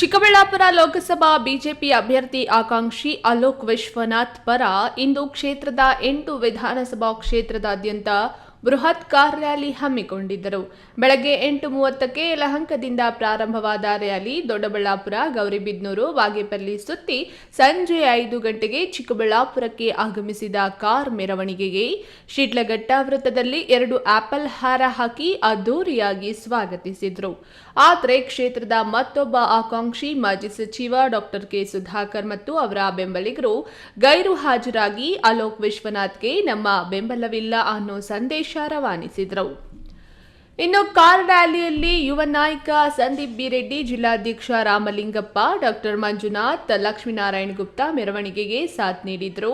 Chikkaballapur Lok Sabha BJP ಅಭ್ಯರ್ಥಿ ಆಕಾಂಕ್ಷಿ ಅಲೋಕ್ ವಿಶ್ವನಾಥ್ ಪರ ಇಂದು ಕ್ಷೇತ್ರದ ಎಂಟು ವಿಧಾನಸಭಾ ಕ್ಷೇತ್ರದಾದ್ಯಂತ ಬೃಹತ್ ಕಾರ್ ರ್ಯಾಲಿ ಹಮ್ಮಿಕೊಂಡಿದ್ದರು. ಬೆಳಗ್ಗೆ ಎಂಟು ಮೂವತ್ತಕ್ಕೆ ಯಲಹಂಕದಿಂದ ಪ್ರಾರಂಭವಾದ ರ್ಯಾಲಿ ದೊಡ್ಡಬಳ್ಳಾಪುರ, ಗೌರಿಬಿದ್ನೂರು, ವಾಗೇಪಲ್ಲಿ ಸುತ್ತಿ ಸಂಜೆ ಐದು ಗಂಟೆಗೆ ಚಿಕ್ಕಬಳ್ಳಾಪುರಕ್ಕೆ ಆಗಮಿಸಿದ ಕಾರ್ ಮೆರವಣಿಗೆಗೆ ಶಿಡ್ಲಘಟ್ಟ ವೃತ್ತದಲ್ಲಿ ಎರಡು ಆಪಲ್ ಹಾರ ಹಾಕಿ ಅದ್ದೂರಿಯಾಗಿ ಸ್ವಾಗತಿಸಿದರು. ಆದರೆ ಕ್ಷೇತ್ರದ ಮತ್ತೊಬ್ಬ ಆಕಾಂಕ್ಷಿ ಮಾಜಿ ಸಚಿವ ಡಾಕ್ಟರ್ ಕೆ ಸುಧಾಕರ್ ಮತ್ತು ಅವರ ಬೆಂಬಲಿಗರು ಗೈರು ಹಾಜರಾಗಿ ಅಲೋಕ್ ವಿಶ್ವನಾಥ್ಗೆ ನಮ್ಮ ಬೆಂಬಲವಿಲ್ಲ ಅನ್ನೋ ಸಂದೇಶ ರವಾನಿಸಿದರು ಇನ್ನು ಕಾರ್ ರ್ಯಾಲಿಯಲ್ಲಿ ಯುವ ನಾಯಕ ಸಂದೀಪ್ ಬಿರೆಡ್ಡಿ ಜಿಲ್ಲಾಧ್ಯಕ್ಷ ರಾಮಲಿಂಗಪ್ಪ, ಡಾಕ್ಟರ್ ಮಂಜುನಾಥ್, ಲಕ್ಷ್ಮೀನಾರಾಯಣ್ ಗುಪ್ತಾ ಮೆರವಣಿಗೆಗೆ ಸಾಥ್ ನೀಡಿದರು.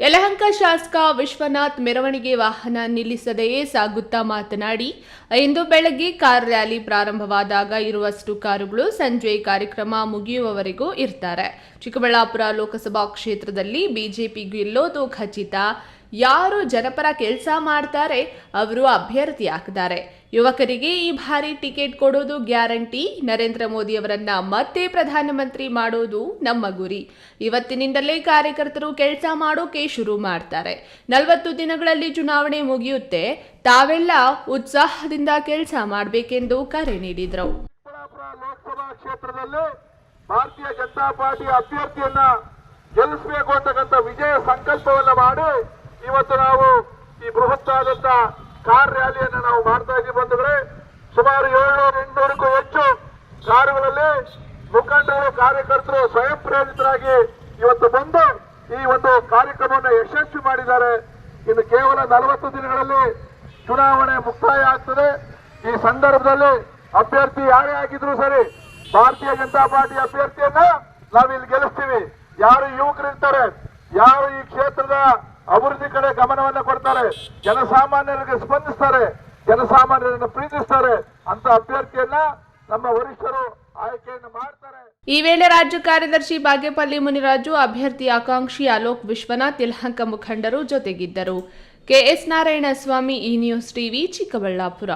ಯಲಹಂಕ ಶಾಸಕ ವಿಶ್ವನಾಥ್ ಮೆರವಣಿಗೆ ವಾಹನ ನಿಲ್ಲಿಸದೆಯೇ ಸಾಗುತ್ತಾ ಮಾತನಾಡಿ, ಇಂದು ಬೆಳಗ್ಗೆ ಕಾರ್ ರ್ಯಾಲಿ ಪ್ರಾರಂಭವಾದಾಗ ಇರುವಷ್ಟು ಕಾರುಗಳು ಸಂಜೆ ಕಾರ್ಯಕ್ರಮ ಮುಗಿಯುವವರೆಗೂ ಇರ್ತಾರೆ. ಚಿಕ್ಕಬಳ್ಳಾಪುರ ಲೋಕಸಭಾ ಕ್ಷೇತ್ರದಲ್ಲಿ ಬಿಜೆಪಿ ಗೆಲ್ಲೋದು ಖಚಿತ. ಯಾರು ಜನಪರ ಕೆಲಸ ಮಾಡ್ತಾರೆ, ಅವರು ಅಭ್ಯರ್ಥಿ ಆಗ್ತಾರೆ. ಯುವಕರಿಗೆ ಈ ಬಾರಿ ಟಿಕೆಟ್ ಕೊಡೋದು ಗ್ಯಾರಂಟಿ. ನರೇಂದ್ರ ಮೋದಿಯವರನ್ನ ಮತ್ತೆ ಪ್ರಧಾನಮಂತ್ರಿ ಮಾಡೋದು ನಮ್ಮ ಗುರಿ. ಇವತ್ತಿನಿಂದಲೇ ಕಾರ್ಯಕರ್ತರು ಕೆಲಸ ಮಾಡೋಕೆ ಶುರು ಮಾಡ್ತಾರೆ. ನಲವತ್ತು ದಿನಗಳಲ್ಲಿ ಚುನಾವಣೆ ಮುಗಿಯುತ್ತೆ. ತಾವೆಲ್ಲ ಉತ್ಸಾಹದಿಂದ ಕೆಲಸ ಮಾಡಬೇಕೆಂದು ಕರೆ ನೀಡಿದರು. ಭಾರತೀಯ ಜನತಾ ಪಾರ್ಟಿ ಅಭ್ಯರ್ಥಿಯನ್ನ ಗೆಲ್ಲಿಸಬೇಕು ಅಂತಕ್ಕಂಥ ವಿಜಯ ಸಂಕಲ್ಪವನ್ನು ಮಾಡಿ ಇವತ್ತು ನಾವು ಈ ಬೃಹತ್ತಾದಂತ ಕಾರ್ ರ್ಯಾಲಿಯನ್ನು ನಾವು ಮಾಡ್ತಾ ಇದ್ದೀವಿ ಬಂಧುಗಳೇ. ಸುಮಾರು ಏಳ್ನೂರ ಎಂಟುನೂರಕ್ಕೂ ಹೆಚ್ಚು ಕಾರುಗಳಲ್ಲಿ ಮುಖಂಡರು, ಕಾರ್ಯಕರ್ತರು ಸ್ವಯಂ ಪ್ರೇರಿತರಾಗಿ ಇವತ್ತು ಬಂದು ಈ ಒಂದು ಕಾರ್ಯಕ್ರಮವನ್ನು ಯಶಸ್ವಿ ಮಾಡಿದ್ದಾರೆ. ಇನ್ನು ಕೇವಲ ನಲವತ್ತು ದಿನಗಳಲ್ಲಿ ಚುನಾವಣೆ ಮುಕ್ತಾಯ ಆಗ್ತದೆ. ಈ ಸಂದರ್ಭದಲ್ಲಿ ಅಭ್ಯರ್ಥಿ ಯಾರೇ ಆಗಿದ್ರು ಸರಿ, ಭಾರತೀಯ ಜನತಾ ಪಾರ್ಟಿ ಅಭ್ಯರ್ಥಿಯನ್ನ ನಾವಿಲ್ಲಿ ಗೆಲ್ಲಿಸ್ತೀವಿ. ಯಾರು ಯುವಕರಿರ್ತಾರೆ, ಯಾರು ಈ ಕ್ಷೇತ್ರದ ಅಭಿವೃದ್ಧಿ ಕಡೆ ಗಮನವನ್ನ ಕೊಡ್ತಾರೆ. ಜನಸಾಮಾನ್ಯರಿಗೆ ಸ್ಪಂದಿಸ್ತಾರೆ. ಜನಸಾಮಾನ್ಯರನ್ನು ಪ್ರೀತಿಸ್ತಾರೆ. ಅಂತ ಅಭ್ಯರ್ಥಿಯನ್ನ ನಮ್ಮ ವರಿಷ್ಠರು ಆಯ್ಕೆಯನ್ನು ಮಾಡ್ತಾರೆ. ಈ ವೇಳೆ ರಾಜ್ಯ ಕಾರ್ಯದರ್ಶಿ ಬಾಗೇಪಲ್ಲಿ ಮುನಿರಾಜು, ಅಭ್ಯರ್ಥಿ ಆಕಾಂಕ್ಷಿ ಅಲೋಕ್ ವಿಶ್ವನಾಥ್ ಯಲಹಂಕ ಮುಖಂಡರು ಜೊತೆಗಿದ್ದರು. ಕೆಎಸ್ ನಾರಾಯಣಸ್ವಾಮಿ, ಈ ನ್ಯೂಸ್ ಟಿವಿ ಚಿಕ್ಕಬಳ್ಳಾಪುರ.